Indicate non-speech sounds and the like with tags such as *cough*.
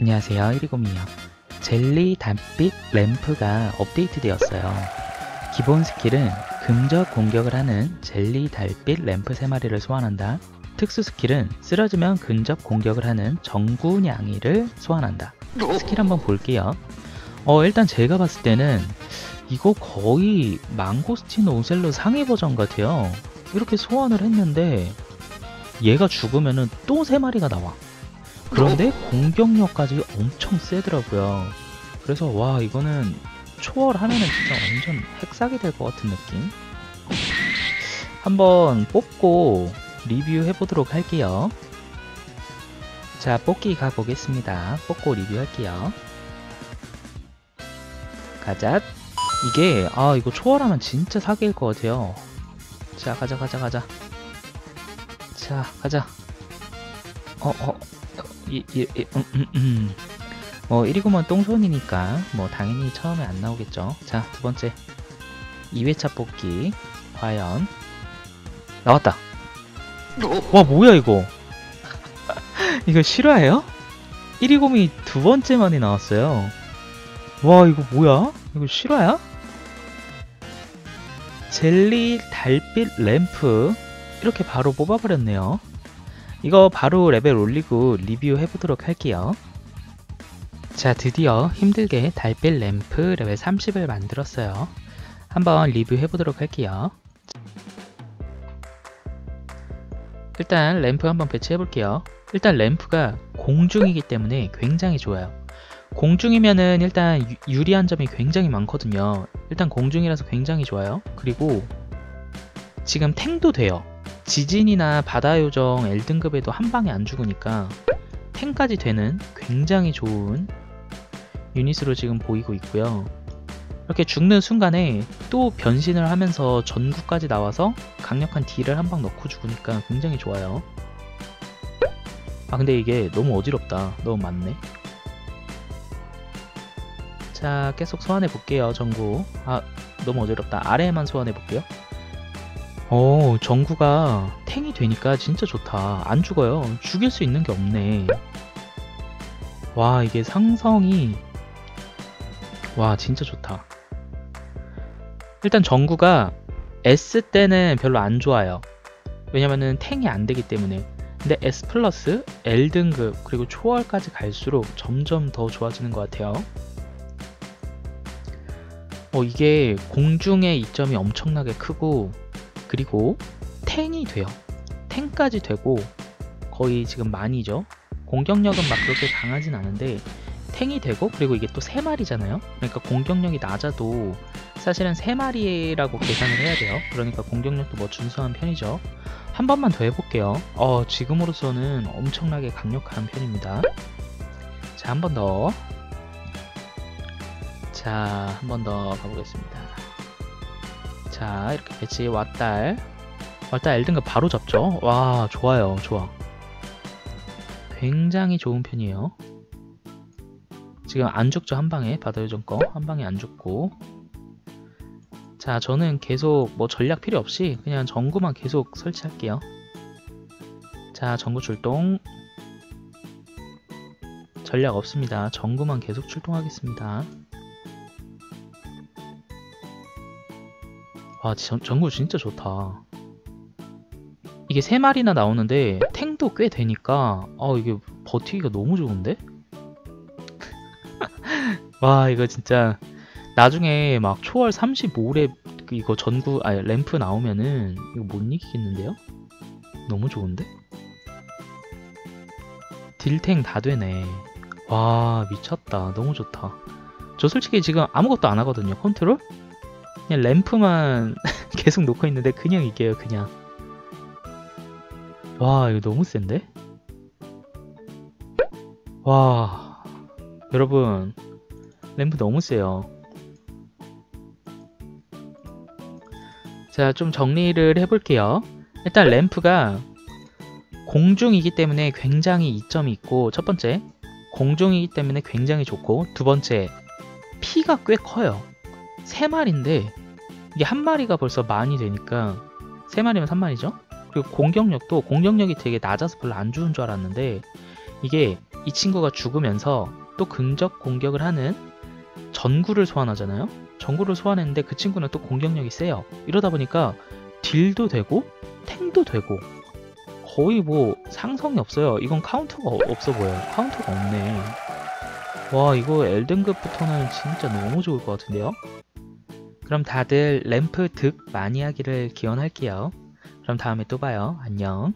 안녕하세요. 120이요. 젤리 달빛 램프가 업데이트 되었어요. 기본 스킬은 금적 공격을 하는 젤리 달빛 램프 3마리를 소환한다. 특수 스킬은 쓰러지면 근접 공격을 하는 정구냥이를 소환한다. 스킬 한번 볼게요. 어 일단 제가 봤을 때는 이거 거의 망고스틴 오셀로 상위 버전 같아요. 이렇게 소환을 했는데 얘가 죽으면은 또 3마리가 나와 그런데 공격력까지 엄청 세더라고요. 그래서 와 이거는 초월하면은 진짜 완전 핵사기 될 것 같은 느낌. 한번 뽑고 리뷰해 보도록 할게요. 자 뽑기 가보겠습니다. 뽑고 리뷰할게요. 가자. 이게 아 이거 초월하면 진짜 사기일 것 같아요. 자 가자 가자 가자. 자 가자. 어 어. 이, 이, 이, 음, 음, 음. 뭐 1위구먼 똥손이니까 뭐 당연히 처음에 안 나오겠죠. 자 두 번째. 2회차 뽑기. 과연. 나왔다. 와 뭐야 이거? *laughs* 이거 실화예요? 1위곰이 두 번째 만에 나왔어요. 와 이거 뭐야? 이거 실화야? 젤리 달빛 램프. 이렇게 바로 뽑아버렸네요 이거 바로 레벨 올리고 리뷰 해보도록 할게요. 자 드디어 힘들게 달빛 램프 레벨 30을 만들었어요. 한번 리뷰 해보도록 할게요. 일단 램프 한번 배치해볼게요. 일단 램프가 공중이기 때문에 굉장히 좋아요. 공중이면은 일단 유, 유리한 점이 굉장히 많거든요. 일단 공중이라서 굉장히 좋아요. 그리고 지금 탱도 돼요. 지진이나 바다 요정 L등급에도 한 방에 안 죽으니까 탱까지 되는 굉장히 좋은 유닛으로 지금 보이고 있고요. 이렇게 죽는 순간에 또 변신을 하면서 전구까지 나와서 강력한 딜을 한 방 넣고 죽으니까 굉장히 좋아요. 아 근데 이게 너무 어지럽다. 너무 많네. 자 계속 소환해 볼게요 전구. 아 너무 어지럽다. 아래에만 소환해 볼게요. 어, 전구가 탱이 되니까 진짜 좋다. 안 죽어요. 죽일 수 있는 게 없네. 와, 이게 상성이 와, 진짜 좋다. 일단 전구가 S 때는 별로 안 좋아요. 왜냐면은 탱이 안 되기 때문에. 근데 S 플러스, L 등급, 그리고 초월까지 갈수록 점점 더 좋아지는 것 같아요. 어, 이게 공중의 이점이 엄청나게 크고 그리고 탱이 돼요. 탱까지 되고 거의 지금 많이죠. 공격력은 막 그렇게 강하진 않은데 탱이 되고 그리고 이게 또 3마리잖아요. 그러니까 공격력이 낮아도 사실은 3마리라고 계산을 해야 돼요. 그러니까 공격력도 뭐 준수한 편이죠. 한 번만 더 해볼게요. 어, 지금으로서는 엄청나게 강력한 편입니다. 자, 한 번 더. 자, 한 번 더 가보겠습니다. 자 이렇게 배치 왔달. 왔달 1등급 바로 잡죠? 와 좋아요 좋아. 굉장히 좋은 편이에요. 지금 안 죽죠 한방에? 바다요정 거 한방에 안 죽고. 자 저는 계속 뭐 전략 필요 없이 그냥 전구만 계속 설치할게요. 자 전구 출동. 전략 없습니다. 전구만 계속 출동하겠습니다 와 전, 전구 진짜 좋다 이게 3마리나 나오는데 탱도 꽤 되니까 아 이게 버티기가 너무 좋은데? *laughs* 와 이거 진짜 나중에 막 초월 35렙 이거 전구 아 램프 나오면은 이거 못 이기겠는데요? 너무 좋은데? 딜탱 다 되네 와 미쳤다 너무 좋다 저 솔직히 지금 아무것도 안 하거든요 컨트롤? 그냥 램프만 *laughs* 계속 놓고 있는데 그냥 이게요 그냥. 와 이거 너무 센데? 와 여러분. 램프 너무 세요. 자 좀 정리를 해볼게요. 일단 램프가 공중이기 때문에 굉장히 이점이 있고 첫 번째 공중이기 때문에 굉장히 좋고 두 번째 피가 꽤 커요. 세 마리인데 이게 한 마리가 벌써 많이 되니까 세 마리면 3마리죠? 그리고 공격력도 공격력이 되게 낮아서 별로 안 좋은 줄 알았는데 이게 이 친구가 죽으면서 또 근접 공격을 하는 전구를 소환하잖아요. 전구를 소환했는데 그 친구는 또 공격력이 세요. 이러다 보니까 딜도 되고 탱도 되고 거의 뭐 상성이 없어요. 이건 카운터가 어- 없어 보여요. 카운터가 없네. 와 이거 엘든급부터는 진짜 너무 좋을 것 같은데요. 그럼 다들 램프 득 많이 하기를 기원할게요. 그럼 다음에 또 봐요. 안녕.